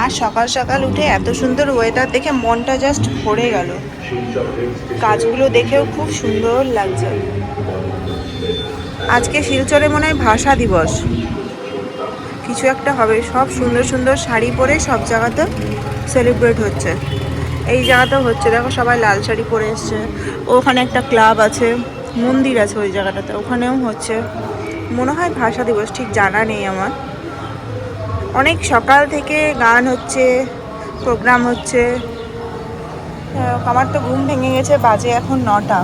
আর সকাল সকাল উঠে এত সুন্দর ওয়েদার দেখে মনটা জাস্ট ভরে গেল। গাছগুলো দেখেও খুব সুন্দর লাগছে। আজকে শিলচরে মনে হয় ভাষা দিবস। কিছু একটা হবে, সব সুন্দর সুন্দর শাড়ি পরে সব জায়গাতে সেলিব্রেট হচ্ছে। এই জায়গাতেও হচ্ছে, দেখো সবাই লাল শাড়ি পরে এসছে। ওখানে একটা ক্লাব আছে, মন্দির আছে ওই জায়গাটাতে, ওখানেও হচ্ছে। মনে হয় ভাষা দিবস, ঠিক জানা নেই আমার। অনেক সকাল থেকে গান হচ্ছে প্রোগ্রাম হচ্ছে। আমার তো ঘুম ভেঙে গেছে, বাজে এখন নটা।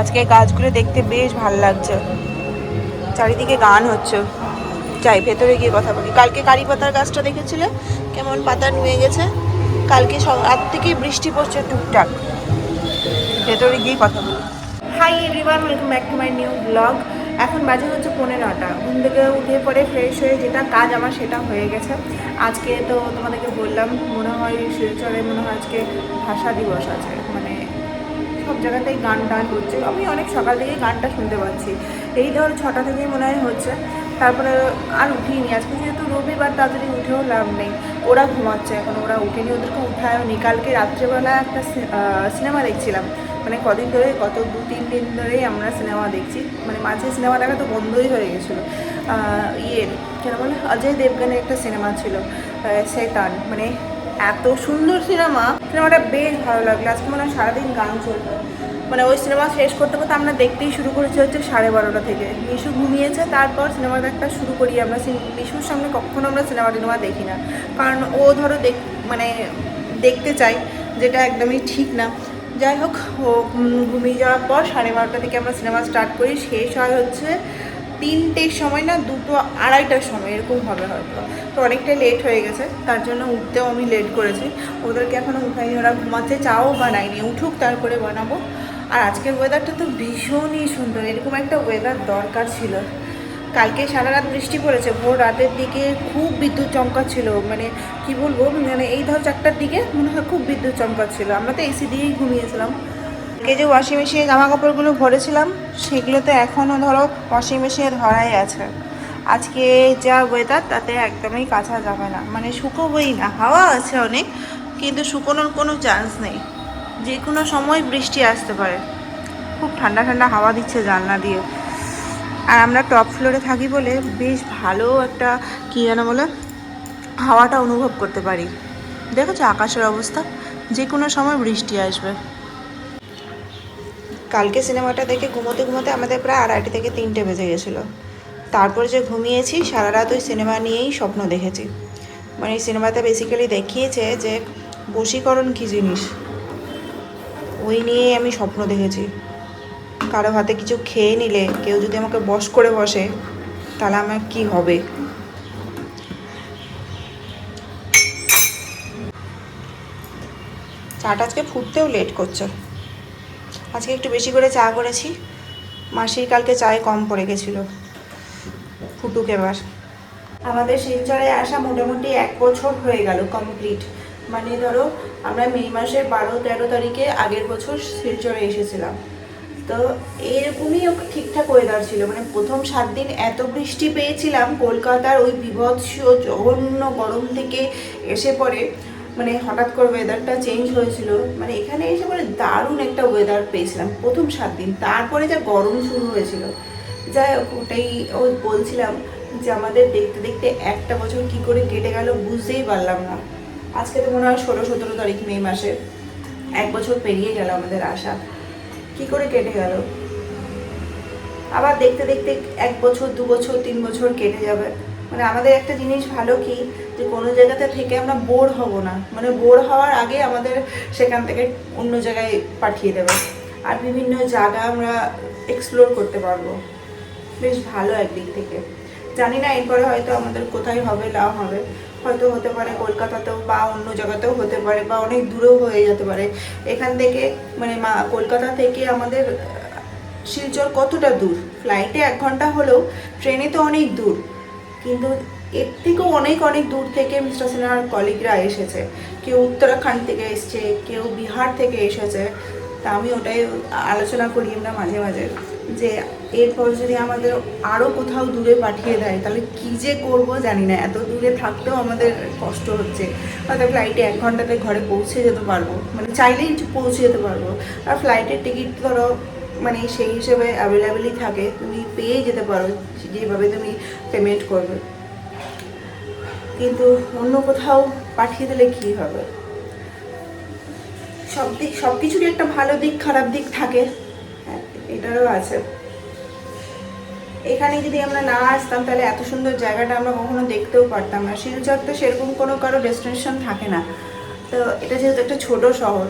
আজকে গাছগুলো দেখতে বেশ ভালো লাগছে। চারিদিকে গান হচ্ছে। যাই, ভেতরে গিয়ে কথা বলি। কালকে কারি পাতার গাছটা দেখেছিলে? কেমন পাতা নুয়ে গেছে? কালকে রাত থেকে বৃষ্টি পড়ছে টুকটাক। ভেতরে গিয়ে কথা বলি। Hi everyone welcome back to my new blog এখন বাজে হচ্ছে পনেরোটা ঘুম থেকে উঠে পরে ফ্রেশ হয়ে যেটা কাজ আমার সেটা হয়ে গেছে। আজকে তো তোমাদেরকে বললাম, মনে হয় শিলচরে মনে হয় আজকে ভাষা দিবস আছে। মানে সব জায়গাতেই গান টান হচ্ছে। আমি অনেক সকাল থেকেই গানটা শুনতে পাচ্ছি। এই ধর ছটা থেকেই মনে হয় হচ্ছে। তারপরে আর উঠিনি। আজকে যেহেতু রবিবার তাড়াতাড়ি উঠেও লাভ নেই। ওরা ঘুমাচ্ছে এখন। ওরা উঠেনি ওদেরকে উঠায়ও নি। কালকে রাত্রেবেলা একটা সিনেমা দেখছিলাম। মানে কদিন ধরে, গত দু, তিন দিন ধরেই আমরা সিনেমা দেখছি। মানে মাঝে সিনেমা দেখা তো বন্ধই হয়ে গেছিল। ইয়ে কেন বলে? অজয় দেবগানের একটা সিনেমা ছিল সেটান মানে এত সুন্দর সিনেমা। সিনেমাটা বেশ ভালো লাগল। আজকে মনে হয় সারাদিন গান চলবে। মানে ওই সিনেমা শেষ করতে করতে আমরা দেখতেই শুরু করেছি হচ্ছে সাড়ে বারোটা থেকে। মিশু ঘুমিয়েছে, তারপর সিনেমা দেখা শুরু করি আমরা। মিশুর সামনে কখনো আমরা সিনেমা টিনেমা দেখি না। কারণ ও ধরো দেখ মানে দেখতে চাই যেটা একদমই ঠিক না। যাই হোক, ও ঘুমিয়ে যাওয়ার পর সাড়ে বারোটা থেকে আমরা সিনেমা স্টার্ট করি। শেষ হয় হচ্ছে তিনটের সময় না, দুটো আড়াইটার সময়, এরকম হবে হয়তো। তো অনেকটাই লেট হয়ে গেছে, তার জন্য উঠতেও আমি লেট করেছি। ওদেরকে এখনও উঠাইনি, ওরা ঘুমাচ্ছে, চাও বানাইনি উঠুক, তারপরে বানাবো। আর আজকের ওয়েদারটা তো ভীষণই সুন্দর, এরকম একটা ওয়েদার দরকার ছিল। কালকে সারা রাত বৃষ্টি পড়েছে, ভোর রাতের দিকে খুব বিদ্যুৎ চমকাচ্ছিল। মানে কি বলব মানে এই ধর চারটার দিকে মনে হয় খুব বিদ্যুৎ চমকা চমকাচ্ছিল। আমরা তো এসি দিয়েই ঘুমিয়েছিলাম। কে যে ওয়াশিং মেশিনে জামা কাপড়গুলো ভরেছিলাম সেগুলো তো এখনও ধরো ওয়াশিং মেশিনে ধরাই আছে। আজকে যা ওয়েদার তাতে একদমই কাঁচা যাবে না। মানে শুকোবই না, হাওয়া আছে অনেক, কিন্তু শুকোনোর কোনো চান্স নেই। যে কোনো সময় বৃষ্টি আসতে পারে। খুব ঠান্ডা ঠান্ডা হাওয়া দিচ্ছে জানলা দিয়ে। আর আমরা টপ ফ্লোরে থাকি বলে বেশ ভালো একটা কী যেন বলে, হাওয়াটা অনুভব করতে পারি। দেখেছ আকাশের অবস্থা? যে কোনো সময় বৃষ্টি আসবে। কালকে সিনেমাটা দেখে ঘুমোতে ঘুমোতে আমাদের প্রায় আড়াইটে থেকে তিনটে বেজে গেছিল। তারপর যে ঘুমিয়েছি, সারা রাত ওই সিনেমা নিয়েই স্বপ্ন দেখেছি। মানে এই সিনেমাতে বেসিক্যালি দেখিয়েছে যে বশীকরণ কী জিনিস? ওই নিয়েই আমি স্বপ্ন দেখেছি। কারও হাতে কিছু খেয়ে নিলে, কেউ যদি আমাকে বশ করে বসে, তাহলে আমার কি হবে? চাটা আজকে ফুটতেও লেট করছে। আজকে একটু বেশি করে চা করেছি। মাসির কালকে চায়ে কম পড়ে গেছিল। ফুটুক এবার। আমাদের শিলচরে আসা মোটামুটি এক বছর হয়ে গেল কমপ্লিট মানে ধরো, আমরা মে মাসের বারো তেরো তারিখে আগের বছর শিলচরে এসেছিলাম। তো এরকমই ও- ঠিকঠাক ওয়েদার ছিল। মানে প্রথম সাত দিন এত বৃষ্টি পেয়েছিলাম, কলকাতার ওই বিভৎস, জঘন্য গরম থেকে এসে পরে মানে হঠাৎ করে ওয়েদারটা চেঞ্জ হয়েছিল। মানে এখানে এসে পরে দারুণ একটা ওয়েদার পেয়েছিলাম প্রথম সাত দিন। তারপরে যা গরম শুরু হয়েছিল। যাই হোক, ওটাই ও বলছিলাম যে আমাদের দেখতে দেখতে একটা বছর কি করে কেটে গেল বুঝতেই পারলাম না। আজকে তো মনে হয় ষোলো, সতেরো তারিখ মে মাসে। এক বছর পেরিয়ে গেল আমাদের আশা। কি করে কেটে গেল? আবার দেখতে দেখতে এক বছর, দু বছর, তিন বছর কেটে যাবে। মানে আমাদের একটা জিনিস ভালো কি, যে কোনো জায়গাতে থেকে আমরা বোর হব না। মানে বোর হওয়ার আগে আমাদের সেখান থেকে অন্য জায়গায় পাঠিয়ে দেবে। আর বিভিন্ন জায়গা আমরা এক্সপ্লোর করতে পারব। বেশ ভালো একদিক থেকে। জানি না, এরপরে হয়তো আমাদের কোথায় হবে, না হবে। হয়তো হতে পারে কলকাতাতেও বা অন্য জায়গাতেও হতে পারে বা অনেক দূরেও হয়ে যেতে পারে। এখান থেকে মানে মা, কলকাতা থেকে আমাদের, শিলচর কতটা দূর? ফ্লাইটে এক ঘণ্টা হলেও ট্রেনে তো অনেক দূর। কিন্তু এর থেকেও অনেক অনেক দূর থেকে মিস্টার সিনহার কলিগরা এসেছে। কেউ উত্তরাখণ্ড থেকে এসছে, কেউ বিহার থেকে এসেছে। তা আমি ওটাই আলোচনা করি আমরা মাঝে মাঝে। যে এরপর যদি আমাদের আরও কোথাও দূরে পাঠিয়ে দেয়, তাহলে কী যে করব জানি না। এত দূরে থাকতেও আমাদের কষ্ট হচ্ছে। হয়তো ফ্লাইটে এক ঘন্টাতে ঘরে পৌঁছে যেতে পারব। মানে চাইলেই পৌঁছে যেতে পারব। আর ফ্লাইটের টিকিট ধরো মানে সেই হিসেবে অ্যাভেলেবেলই থাকে। তুমি পেয়ে যেতে পারো, যেভাবে তুমি পেমেন্ট করবে। কিন্তু অন্য কোথাও পাঠিয়ে দিলে কী হবে? সব দিক সব কিছুরই একটা ভালো দিক, খারাপ দিক থাকে। এটারও আছে। এখানে যদি আমরা না আসতাম, তাহলে এত সুন্দর জায়গাটা আমরা কখনো দেখতেও পারতাম না। শিলচর তো সেরকম কোনো কারও ডেস্টিনেশন থাকে না। তো এটা যেহেতু একটা ছোট শহর,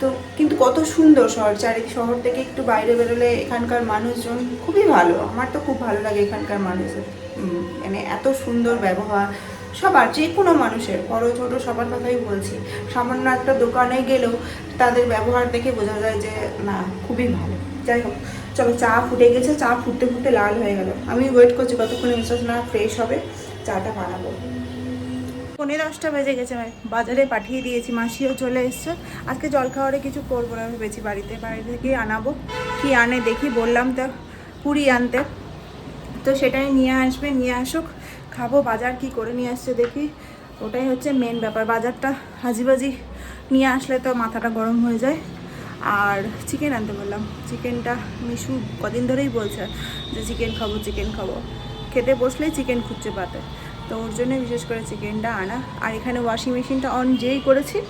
তো কিন্তু কত সুন্দর শহর। চারি শহর থেকে একটু বাইরে বেরোলে এখানকার মানুষজন খুবই ভালো। আমার তো খুব ভালো লাগে এখানকার মানুষের মানে এত সুন্দর ব্যবহার। সবার যে কোনো মানুষের, বড়, ছোট, সবার কথাই বলছি। সামান্য একটা দোকানে গেলেও তাদের ব্যবহার দেখে বোঝা যায় যে, না, খুবই ভালো। যাই হোক, চলো চা ফুটে গেছে, চা ফুটতে ফুটতে লাল হয়ে গেল। আমি ওয়েট করছি কতক্ষণে না ফ্রেশ হবে, চাটা বানাবো। পনেরো দশটা বেজে গেছে বাজারে পাঠিয়ে দিয়েছি, মাসিও চলে এসছে। আজকে জল খাওয়ারে কিছু করব না, ভেবেছি বাড়িতে বাড়ি থেকে আনাবো। কি আনে দেখি, বললাম তো পুরি আনতে। তো সেটাই নিয়ে আসবে, নিয়ে আসুক। খাব, বাজার কি করে নিয়ে আসছে দেখি। ওটাই হচ্ছে মেন ব্যাপার। বাজারটা হাজিবাজি নিয়ে আসলে তো মাথাটা গরম হয়ে যায়। আর চিকেন আনতে বললাম। চিকেনটা মিশু কদিন ধরেই বলছে যে চিকেন খাব চিকেন খাব। খেতে বসলেই চিকেন খুঁজছে পাতে। তো ওর জন্য বিশেষ করে চিকেনটা আনা। আর এখানে ওয়াশিং মেশিনটা অন যেই করেছি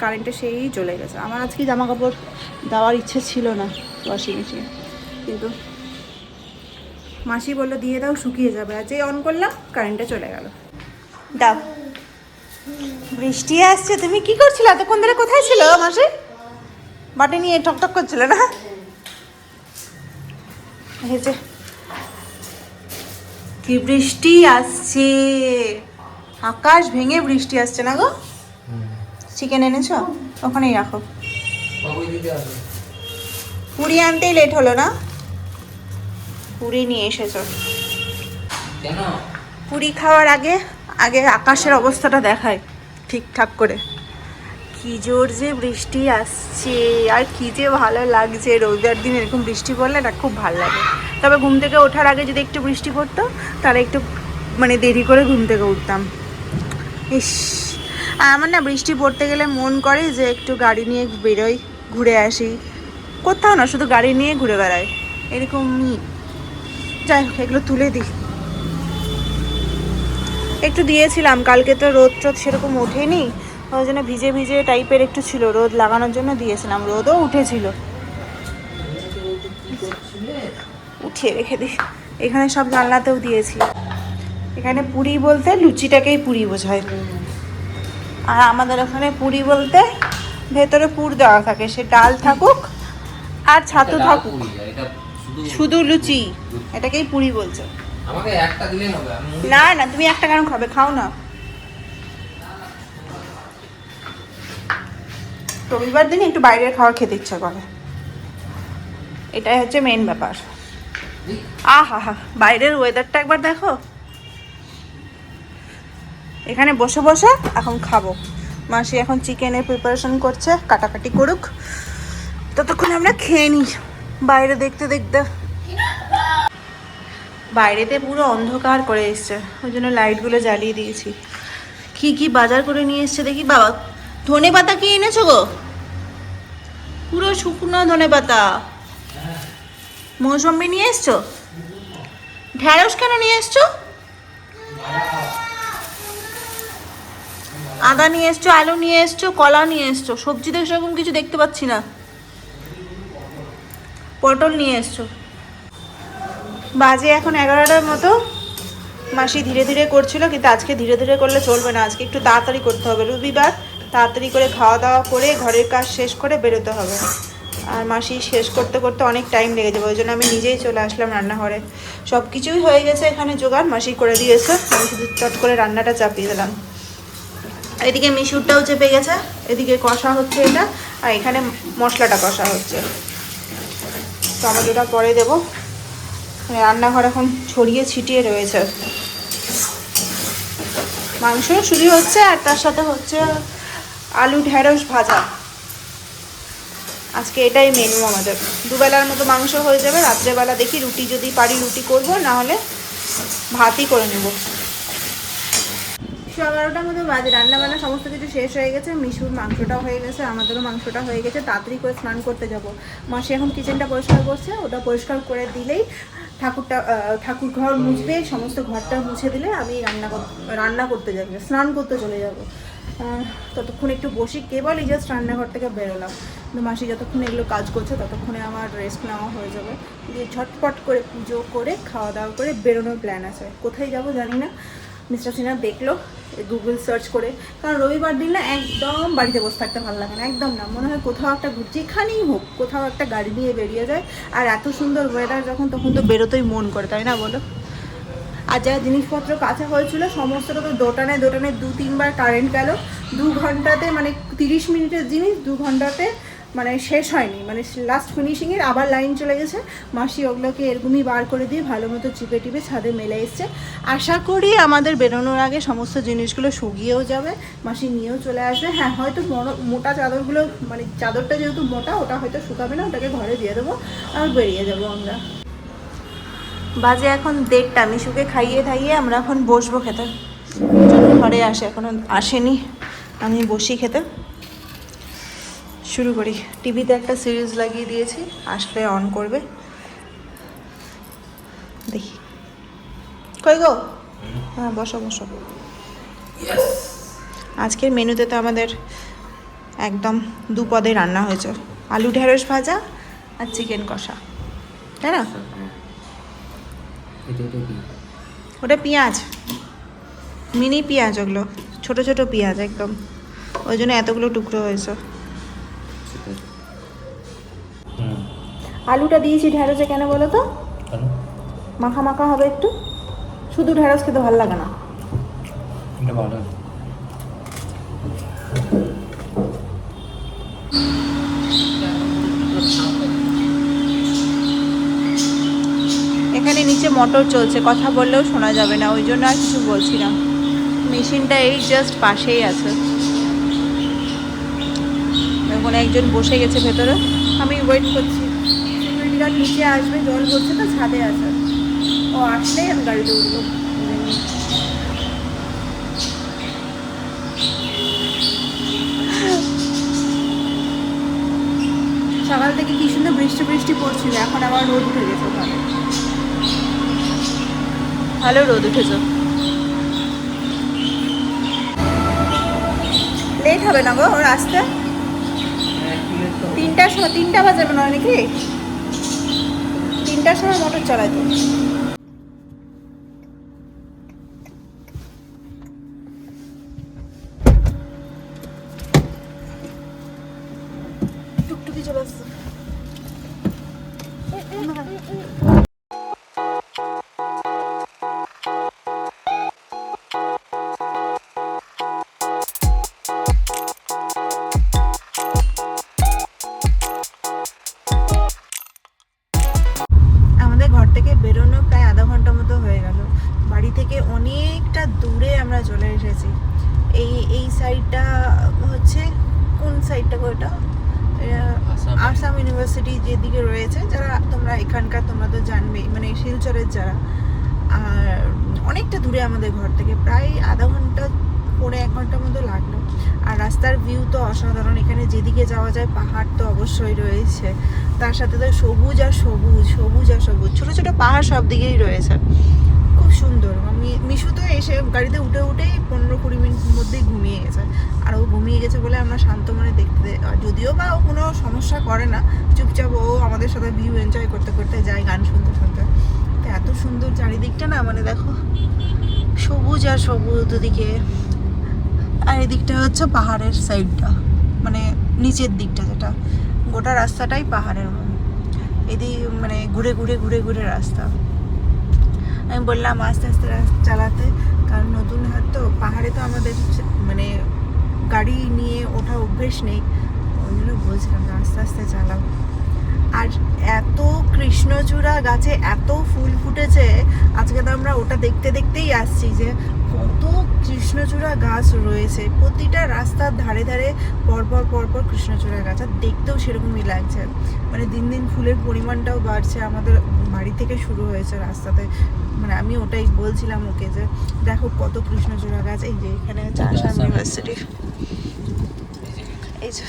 কারেন্টটা সেই চলে গেছে। আমার আজকে জামা কাপড় দেওয়ার ইচ্ছে ছিল না ওয়াশিং মেশিনে কিন্তু মাসি বলল, দিয়ে দাও, শুকিয়ে যাবে। আর যেই অন করলাম কারেন্টটা চলে গেল। দাও। বৃষ্টি আসছে, তুমি কি করছিলে? এতক্ষণ ধরে কোথায় ছিল মাসি? বাটে নিয়ে টকটক করছিল না? এই যে। কি বৃষ্টি আসছে। আকাশ ভেঙে বৃষ্টি আসছে না গো? চিকেন এনেছো? ওখানেই রাখো। পুরি আনতেই লেট হলো না? পুরি নিয়ে এসেছ। পুরি খাওয়ার আগে আগে আকাশের অবস্থাটা দেখায় ঠিকঠাক করে। কি জোর যে বৃষ্টি আসছে, আর কি যে ভালো লাগছে। রবিবার দিন এরকম বৃষ্টি পড়লে না খুব ভালো লাগে। তবে ঘুম থেকে ওঠার আগে যদি একটু বৃষ্টি পড়তো, তাহলে একটু মানে দেরি করে ঘুম থেকে উঠতাম। ইস, আমার না বৃষ্টি পড়তে গেলে মন করে যে একটু গাড়ি নিয়ে বেরোই, ঘুরে আসি। কোথাও না, শুধু গাড়ি নিয়ে ঘুরে বেড়াই। এরকমই। যাই হোক, এগুলো তুলে দিই। একটু দিয়েছিলাম, কালকে তো রোদ টোদ সেরকম ওঠেনি। ওই জন্য ভিজে ভিজে টাইপের একটু ছিল রোদ লাগানোর জন্য দিয়েছিলাম রোদও উঠেছিল। উঠিয়ে রেখে দিই। এখানে সব জানলাতেও দিয়েছি। এখানে পুরি বলতে লুচিটাকেই পুরি বোঝায়। আর আমাদের ওখানে পুরি বলতে ভেতরে পুর দেওয়া থাকে সে ডাল থাকুক আর ছাতু থাকুক। শুধু লুচি। এটাকেই পুরি বলছে। না না তুমি একটা কেন খাবে খাও না। রবিবার দিন একটু বাইরের খাবার খেতে ইচ্ছা করে। এটাই হচ্ছে মেন ব্যাপার? আহা হা বাইরের ওয়েদারটা একবার দেখো। এখানে বসে বসে এখন খাব। মাসি এখন চিকেনের প্রিপারেশন করছে, কাটাকাটি করুক। ততক্ষণ আমরা খেয়ে নিই, বাইরে দেখতে দেখতে। বাইরেতে পুরো অন্ধকার করে এসছে, ওই জন্য লাইটগুলো জ্বালিয়ে দিয়েছি। কি কি বাজার করে নিয়ে এসছে দেখি? বাবা ধনে পাতা কি এনেছো গো? পুরো শুকনো ধনে পাতা মৌসম্বি নিয়ে এসছো? ঢ্যাঁড়স কেন নিয়ে এসছো? আদা নিয়ে এসছো, আলু নিয়ে এসছো, কলা নিয়ে এসছো সবজিতে সেরকম কিছু দেখতে পাচ্ছি না। পটল নিয়ে এসছো। বাজে এখন এগারোটার মতো। মাসি ধীরে ধীরে করছিল, কিন্তু আজকে ধীরে ধীরে করলে চলবে না। আজকে একটু তাড়াতাড়ি করতে হবে। রবিবার তাড়াতাড়ি করে খাওয়া দাওয়া করে ঘরের কাজ শেষ করে বেরোতে হবে। আর মাসি শেষ করতে করতে অনেক টাইম লেগে যাবে, ওই জন্য আমি নিজেই চলে আসলাম রান্নাঘরে। সব কিছুই হয়ে গেছে এখানে জোগাড়, মাসি করে দিয়েছে, আমি শুধু চট করে রান্নাটা চাপিয়ে দিলাম। এদিকে মিশুরটাও চেপে গেছে, এদিকে কষা হচ্ছে এটা, আর এখানে মশলাটা কষা হচ্ছে। টমেটোটা পরে দেবো। মানে রান্নাঘর এখন ছড়িয়ে ছিটিয়ে রয়েছে। মাংস শুরু হচ্ছে, আর তার সাথে হচ্ছে আলু, ঢেঁড়স ভাজা। আজকে এটাই মেনু আমাদের। দুবেলার মতো মাংস হয়ে যাবে, রাত্রেবেলা দেখি রুটি যদি পারি রুটি করব না হলে ভাতই করে নেব। একশো এগারোটার মতো বাজে, রান্নাবান্না সমস্ত কিছু শেষ হয়ে গেছে, মিশুর মাংসটাও হয়ে গেছে, আমাদেরও মাংসটা হয়ে গেছে, তাড়াতাড়ি করে স্নান করতে যাব। মাসে এখন কিচেনটা পরিষ্কার করছে, ওটা পরিষ্কার করে দিলেই ঠাকুরটা ঠাকুর ঘর মুছবে, সমস্ত ঘরটা মুছে দিলে আমি রান্না রান্না করতে যাব, স্নান করতে চলে যাব। ততক্ষণ একটু বসি কেবল এই জাস্ট রান্নাঘর থেকে বেরোলাম। কিন্তু মাসি যতক্ষণ এগুলো কাজ করছে ততক্ষণে আমার রেস্ট নেওয়া হয়ে যাবে। দিয়ে ঝটপট করে পুজো করে খাওয়া দাওয়া করে বেরোনোর প্ল্যান আছে। কোথায় যাব জানি না। মিস্টার সিনহা দেখল গুগল সার্চ করে। কারণ রবিবার দিন না একদম বাড়িতে বসে থাকতে ভালো লাগে না, একদম না। মনে হয় কোথাও একটা ঘুর- যেখানেই হোক, কোথাও একটা গাড়ি নিয়ে বেরিয়ে যায়। আর এত সুন্দর ওয়েদার যখন, তখন তো বেরোতেই মন করে, তাই না বলো? আর যা জিনিসপত্র কাছে হয়েছিল, সমস্তটা তো দোটানে দোটানে দু তিনবার কারেন্ট গেল। দু ঘন্টাতে মানে তিরিশ মিনিটের জিনিস দু ঘন্টাতে মানে শেষ হয়নি। মানে লাস্ট ফিনিশিংয়ের আবার লাইন চলে গেছে। মাসি ওগুলোকে এরকমই বার করে দিয়ে ভালো মতো চিপে টিপে ছাদে মেলে এসছে। আশা করি আমাদের বেরোনোর আগে সমস্ত জিনিসগুলো শুকিয়েও যাবে। মাসি নিয়েও চলে আসবে। হ্যাঁ হয়তো মোটা চাদরগুলো মানে চাদরটা যেহেতু মোটা, ওটা হয়তো শুকাবে না, ওটাকে ঘরে দিয়ে দেবো। আর বেরিয়ে যাব আমরা। বাজে এখন দেড়টা মিশুকে খাইয়ে খাইয়ে আমরা এখন বসবো খেতে। ঘরে আসে, এখনও আসেনি। আমি বসি খেতে। শুরু করি। টিভিতে একটা সিরিজ লাগিয়ে দিয়েছি, আসলে অন করবে। দেখি। কই গো? হ্যাঁ বসো বসো। আজকের মেনুতে তো আমাদের একদম দু পদে রান্না হয়েছে। আলু ঢেঁড়স ভাজা আর চিকেন কষা। তাই না? এটা এটা কি ওটা পেঁয়াজ। মিনি পেঁয়াজ ওগুলো। ছোট ছোট পেঁয়াজ একদম। ওই জন্য এতগুলো টুকরো হয়েছে। আলুটা দিয়েছি ঢেঁড়সে কেন বলো তো? মাখা মাখা হবে একটু। শুধু ঢেঁড়স খেতে ভালো লাগে না। এটা ভালো এখানে নিচে মোটর চলছে, কথা বললেও শোনা যাবে না, ওই জন্য আর কিছু বলছি না। মেশিনটা এই জাস্ট পাশেই আছে। এখন একজন বসে গেছে ভেতরে। আমি ওয়েট করছি। সিকিউরিটি গার্ড নিচে আসবে, জল পড়ছে তো ছাদে আছে। ও আসলেই আমি গাড়িতে উঠবো। সকাল থেকে কি সুন্দর বৃষ্টি বৃষ্টি পড়ছিল, এখন আবার রোদ উঠে গেছে ওখানে। ভালো রোদ উঠেছে। লেট হবে না গো ওর আসতে? তিনটার সময় তিনটা বাজে মনে হয় নাকি? তিনটার সময় মোটর তো। টুকটুকি চলে আসছে। অনেকটা দূরে আমাদের ঘর থেকে, প্রায় আধা ঘণ্টা পৌনে এক ঘণ্টার মতো লাগল। আর রাস্তার ভিউ তো অসাধারণ, এখানে যেদিকে যাওয়া যায় পাহাড় তো অবশ্যই রয়েছে। তার সাথে তো সবুজ আর সবুজ সবুজ আর সবুজ, ছোটো ছোটো পাহাড় সব দিকেই রয়েছে। খুব সুন্দর আমি মিশু তো এসে গাড়িতে উঠে উঠেই পনেরো কুড়ি মিনিটের মধ্যেই ঘুমিয়ে গেছে। আর ও ঘুমিয়ে গেছে বলে আমরা শান্ত মনে দেখতে যদিও বা ও কোনো সমস্যা করে না, চুপচাপ ও আমাদের সাথে ভিউ এনজয় করতে করতে যায় গান শুনতে শুনতে। এত সুন্দর চারিদিকটা না মানে দেখো, সবুজ আর সবুজ দুদিকে। আর এদিকটা হচ্ছে পাহাড়ের সাইডটা মানে নিচের দিকটা যেটা। গোটা রাস্তাটাই পাহাড়ের এদিক মানে ঘুরে ঘুরে ঘুরে ঘুরে রাস্তা। আমি বললাম আস্তে আস্তে চালাতে, কারণ নতুন হাত তো, পাহাড়ে তো আমাদের মানে গাড়ি নিয়ে ওঠা অভ্যেস নেই। ওই জন্য বলছিলাম আস্তে আস্তে চালাও। আর এত কৃষ্ণচূড়া গাছে এত ফুল ফুটেছে আজকে তো আমরা ওটা দেখতে দেখতেই আসছি যে কত কৃষ্ণচূড়া গাছ রয়েছে। প্রতিটা রাস্তার ধারে ধারে পরপর পরপর কৃষ্ণচূড়া গাছ আর দেখতেও সেরকমই লাগছে। মানে দিন দিন ফুলের পরিমাণটাও বাড়ছে আমাদের বাড়ি থেকে শুরু হয়েছে রাস্তাতে। মানে আমি ওটাই বলছিলাম ওকে যে দেখো কত কৃষ্ণচূড়া গাছ এই যে এখানে হচ্ছে আসাম ইউনিভার্সিটি। এই যে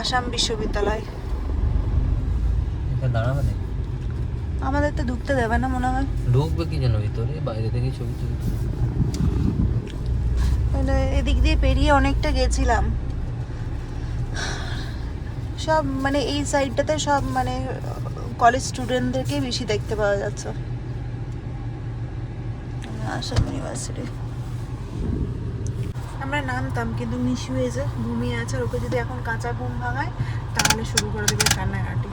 আসাম বিশ্ববিদ্যালয়। দাঁড়াবে না আমাদের তো ঢুকতে দেবে না মনে হয়। ঢুকবে কি যেন ভিতরে? বাইরে থেকে ছবি তুলি মানে এদিক দিয়ে পেরিয়ে অনেকটা গেছিলাম। সব মানে এই সাইডটাতে সব মানে কলেজ স্টুডেন্টদেরকেই বেশি দেখতে পাওয়া যাচ্ছে। আসাম ইউনিভার্সিটি আমরা নামতাম কিন্তু মিশু এসে ঘুমিয়ে আছে। আর ওকে যদি এখন কাঁচা ঘুম ভাঙায় তাহলে শুরু করে দেবে কান্নাকাটি।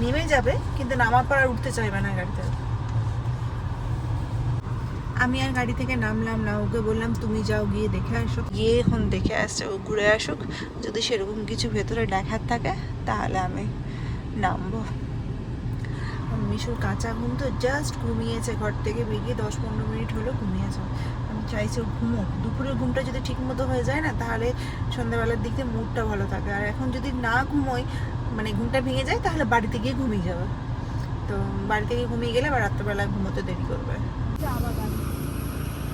নেমে যাবে, কিন্তু নামার পর আর উঠতে চাইবে না গাড়িতে। আমি আর গাড়ি থেকে নামলাম না, ওকে বললাম, তুমি যাও গিয়ে দেখে আসো। গিয়ে এখন দেখে আসছে, ও ঘুরে আসুক। যদি সেরকম কিছু ভেতরে দেখার থাকে, তাহলে আমি নামবো। মিশুর কাঁচা ঘুম তো জাস্ট ঘুমিয়েছে, ঘর থেকে বেরিয়ে দশ পনেরো মিনিট হলো ঘুমিয়েছে। আমি চাইছি ও ঘুমোক। দুপুরের ঘুমটা যদি ঠিক মতো হয়ে যায় না, তাহলে সন্ধ্যাবেলার দিক দিয়ে মুডটা ভালো থাকে। আর এখন যদি না ঘুমোই মানে ঘুমটা ভেঙে যায় তাহলে বাড়িতে গিয়ে ঘুমিয়ে যাবে। তো বাড়িতে গিয়ে ঘুমিয়ে গেলে আবার রাত্রেবেলায় ঘুমোতে দেরি করবে। চা বাগান।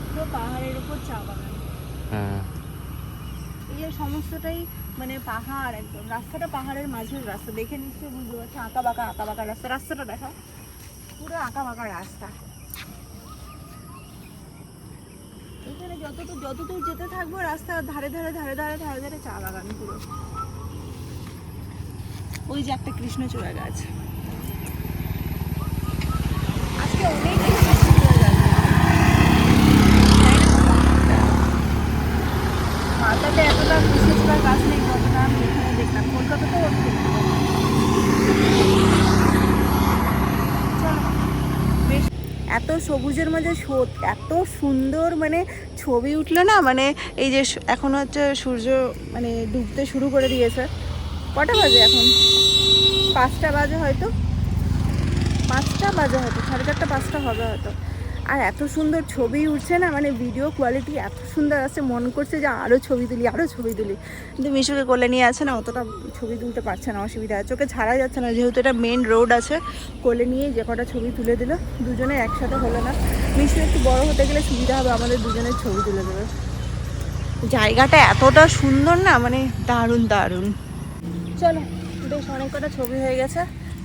পুরো পাহাড়ের উপর চা বাগান। হ্যাঁ। এই যে সমস্তটাই মানে পাহাড় একদম। রাস্তাটা পাহাড়ের মাঝের রাস্তা। দেখে নিশ্চয়ই বুঝতে পারছ আঁকা বাঁকা আঁকা বাঁকা রাস্তা। রাস্তাটা দেখা। পুরো আঁকা বাঁকা রাস্তা। এখানে যতদূর যতদূর যেতে থাকব রাস্তার ধারে ধারে ধারে ধারে ধারে ধারে চা বাগান পুরো। ওই যে একটা কৃষ্ণচূড়া গাছ। আজকে অনেক মালদাতে এতটা কৃষ্ণচূড়া গাছ নেই কতটা আমি এখানে দেখলাম। কলকাতাতেও আমি এত সবুজের মাঝে এত সুন্দর মানে ছবি উঠল না মানে এই যে এখন হচ্ছে সূর্য মানে ডুবতে শুরু করে দিয়েছে। কটা বাজে এখন? পাঁচটা বাজে হয়তো। পাঁচটা বাজে হয়তো, সাড়ে চারটা, পাঁচটা হবে হয়তো। আর এত সুন্দর ছবি উঠছে না মানে ভিডিও কোয়ালিটি এত সুন্দর আছে, মন করছে যে আরও ছবি তুলি আরও ছবি তুলি। কিন্তু মিশুকে কোলে নিয়ে আছে না, অতটা ছবি তুলতে পারছে না, অসুবিধা আছে। ওকে ছাড়া যাচ্ছে না, যেহেতু এটা মেন রোড আছে, কোলে নিয়ে যে কটা ছবি তুলে দিল, দুজনে একসাথে হলো না। মিশু একটু বড় হতে গেলে সুবিধা হবে, আমাদের দুজনের ছবি তুলে দেবে। জায়গাটা এতটা সুন্দর না মানে দারুণ দারুণ। চলো। বেশ অনেক কটা ছবি হয়ে গেছে।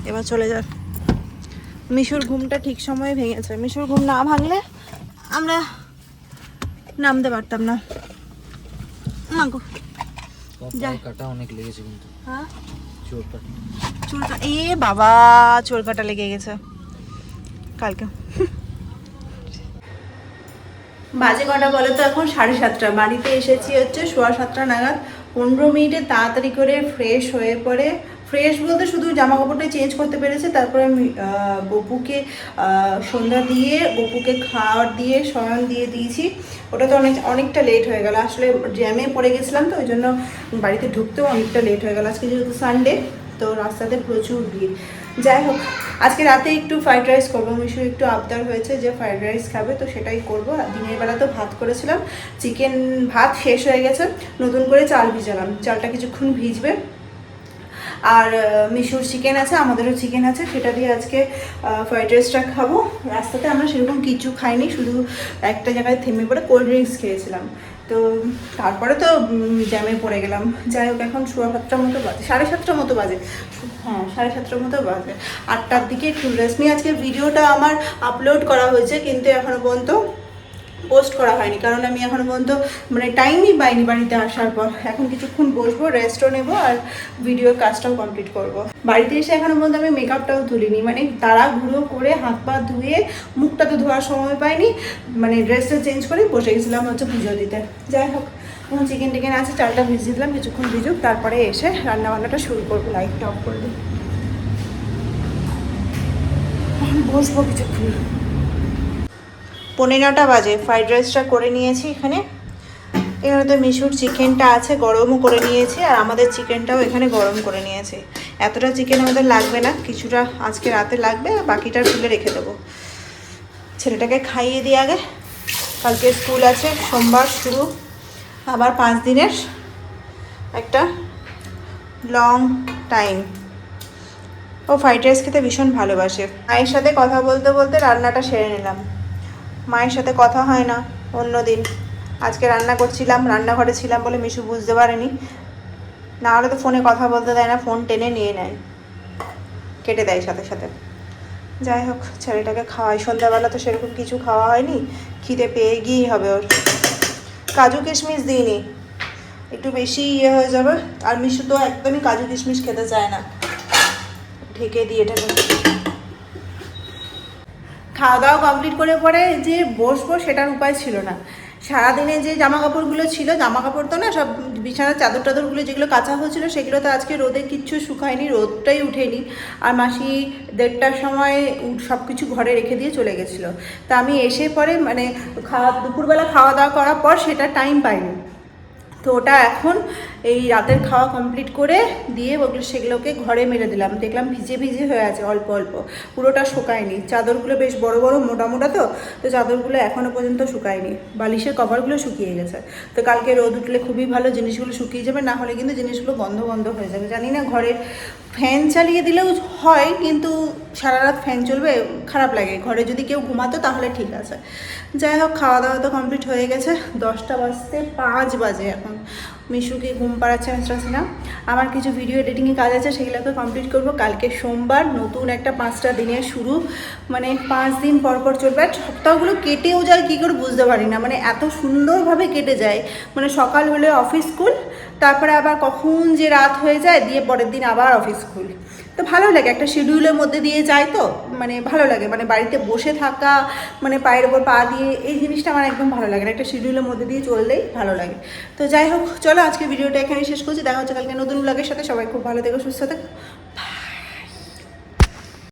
এবার চলে যা মিশুর ঘুমটা ঠিক সময়ে ভেঙেছে। মিশুর ঘুম না ভাঙলে আমরা নামতে পারতাম না। না গো। যাই। কাটা অনেক লেগেছে কিন্তু। হ্যাঁ? চোর কাটা এ বাবা চুল কাটা লেগে গেছে। কালকে। বাজে কটা বলে তো এখন? সাড়ে সাতটা। বাড়িতে এসেছি হচ্ছে সোয়া সাতটা নাগাদ। পনেরো মিনিটে তাড়াতাড়ি করে ফ্রেশ হয়ে পড়ে ফ্রেশ বলতে শুধু জামা কাপড়টাই চেঞ্জ করতে পেরেছে। তারপরে আমি গপুকে সন্ধ্যা দিয়ে গপুকে খাওয়ার দিয়ে, শয়ন দিয়ে দিয়েছি। ওটা তো অনেক অনেকটা লেট হয়ে গেল। আসলে জ্যামে পড়ে গেছিলাম তো, ওই জন্য বাড়িতে ঢুকতেও অনেকটা লেট হয়ে গেল। আজকে যেহেতু সানডে তো রাস্তাতে প্রচুর ভিড়। যাই হোক, আজকে রাতে একটু ফ্রাইড রাইস করব। মিশু একটু আবদার হয়েছে যে ফ্রাইড রাইস খাবে, তো সেটাই করব। দিনের বেলা তো ভাত করেছিলাম। চিকেন ভাত শেষ হয়ে গেছে। নতুন করে চাল ভিজালাম। চালটা কিছুক্ষণ ভিজবে। আর মিশুর চিকেন আছে, আমাদেরও চিকেন আছে, সেটা দিয়ে আজকে ফ্রাইড রাইসটা খাব। রাস্তাতে আমরা সেরকম কিছু খাইনি, শুধু একটা জায়গায় থেমে পড়ে কোল্ড ড্রিঙ্কস খেয়েছিলাম। তো তারপরে তো জ্যামে পড়ে গেলাম। যাই হোক, এখন সোয়া সাতটার মতো বাজে, সাড়ে সাতটার মতো বাজে। হ্যাঁ সাড়ে সাতটার মতো বাজে। আটটার দিকে একটু রেস্ট নিয়ে, আজকে ভিডিওটা আমার আপলোড করা হয়েছে, কিন্তু এখনও পর্যন্ত পোস্ট করা হয়নি। কারণ আমি এখনও পর্যন্ত মানে টাইমই পাইনি বাড়িতে আসার পর। এখন কিছুক্ষণ বসবো রেস্টও নেব আর ভিডিওর কাজটাও কমপ্লিট করব। বাড়িতে এসে এখনও পর্যন্ত আমি মেকআপটাও তুলিনি। মানে তারা তাড়াহুড়ো করে হাত পা ধুয়ে মুখটা তো ধোয়ার সময় পাইনি। মানে ড্রেসটা চেঞ্জ করে বসে গেছিলাম হচ্ছে পুজো দিতে। যাই হোক, এখন চিকেন টিকেন আছে, চালটা ভিজিয়ে দিলাম, কিছুক্ষণ ভিজুক, তারপরে এসে রান্না বান্নাটা শুরু করব লাইটটা অফ করে দিই। বসবো কিছুক্ষণ। পনেরোটা বাজে। ফ্রাইড রাইসটা করে নিয়েছি এখানে। এখানে তো মিশুর চিকেনটা আছে, গরমও করে নিয়েছি, আর আমাদের চিকেনটাও এখানে গরম করে নিয়েছে। এতটা চিকেন আমাদের লাগবে না, কিছুটা আজকে রাতে লাগবে, আর বাকিটা তুলে রেখে দেবো। ছেলেটাকে খাইয়ে দিয়ে আগে। কালকে স্কুল আছে, সোমবার শুরু। আবার পাঁচ দিনের একটা লং টাইম ও ফ্রাইড রাইস খেতে ভীষণ ভালোবাসে। মায়ের সাথে কথা বলতে বলতে রান্নাটা সেরে নিলাম। মায়ের সাথে কথা হয় না অন্য দিন আজকে রান্না করছিলাম, রান্নাঘরে ছিলাম বলে মিশু বুঝতে পারেনি। না হলে তো ফোনে কথা বলতে দেয় না, ফোন টেনে নিয়ে নেয়। কেটে দেয় সাথে সাথে। যাই হোক, ছেলেটাকে খাওয়াই। সন্ধ্যাবেলা তো সেরকম কিছু খাওয়া হয়নি, খিদে পেয়ে গিয়েই হবে ওর। কাজু কিশমিশ দিইনি। একটু বেশি ইয়ে হয়ে যাবে। আর মিশু তো একদমই কাজু কিশমিশ খেতে চায় না। ঢেকে দিয়ে এটাকে খাওয়া দাওয়া কমপ্লিট করে পরে যে বসবো সেটার উপায় ছিল না। সারাদিনে যে জামা কাপড়গুলো ছিল জামা কাপড় তো না, সব বিছানার চাদর টাদরগুলো যেগুলো কাঁচা হয়েছিল সেগুলো তো আজকে রোদে কিচ্ছু শুকায়নি, রোদটাই উঠেনি। আর মাসি দেড়টার সময় সব কিছু ঘরে রেখে দিয়ে চলে গেছিল। তা আমি এসে পরে মানে খাওয়া, দুপুরবেলা খাওয়া দাওয়া করার পর সেটা টাইম পাইনি। তো ওটা এখন এই রাতের খাওয়া কমপ্লিট করে দিয়ে ওগুলো সেগুলোকে ঘরে মেরে দিলাম। দেখলাম ভিজে ভিজে হয়ে আছে অল্প অল্প। পুরোটা শুকায়নি। চাদরগুলো বেশ বড় বড়, মোটা মোটা তো তো চাদরগুলো এখনও পর্যন্ত শুকায়নি। বালিশের কভারগুলো শুকিয়ে গেছে। তো কালকে রোদ উঠলে খুবই ভালো জিনিসগুলো শুকিয়ে যাবে, না হলে কিন্তু জিনিসগুলো বন্ধ বন্ধ হয়ে যাবে। জানি না ঘরের ফ্যান চালিয়ে দিলেও হয়, কিন্তু সারা রাত ফ্যান চলবে, খারাপ লাগে। ঘরে যদি কেউ ঘুমাতো তাহলে ঠিক আছে। যাই হোক, খাওয়া দাওয়া তো কমপ্লিট হয়ে গেছে। দশটা বাজতে পাঁচ বাজে এখন। মিশুকে ঘুম পাড়াচ্ছে আসতে না আমার কিছু ভিডিও এডিটিংয়ে কাজ আছে, সেগুলোকে কমপ্লিট করব। কালকে সোমবার নতুন একটা পাঁচটা দিনের শুরু। মানে পাঁচ দিন পর পর চলবে। আর সপ্তাহগুলো কেটেও যায়, কী করে বুঝতে পারি না। মানে এত সুন্দরভাবে কেটে যায়। মানে সকাল হলে অফিস স্কুল তারপরে আবার কখন যে রাত হয়ে যায়, দিয়ে পরের দিন আবার অফিস স্কুল তো ভালো লাগে, একটা শিডিউলের মধ্যে দিয়ে যায় তো মানে ভালো লাগে মানে বাড়িতে বসে থাকা মানে পায়ের ওপর পা দিয়ে, এই জিনিসটা আমার একদম ভালো লাগে না, একটা শিডিউলের মধ্যে দিয়ে চললেই ভালো লাগে। তো যাই হোক, চলো আজকে ভিডিওটা এখানে শেষ করছি, দেখা হচ্ছে কালকে নতুন ব্লগের সাথে, সবাই খুব ভালো থেকো, সুস্থ থেকো।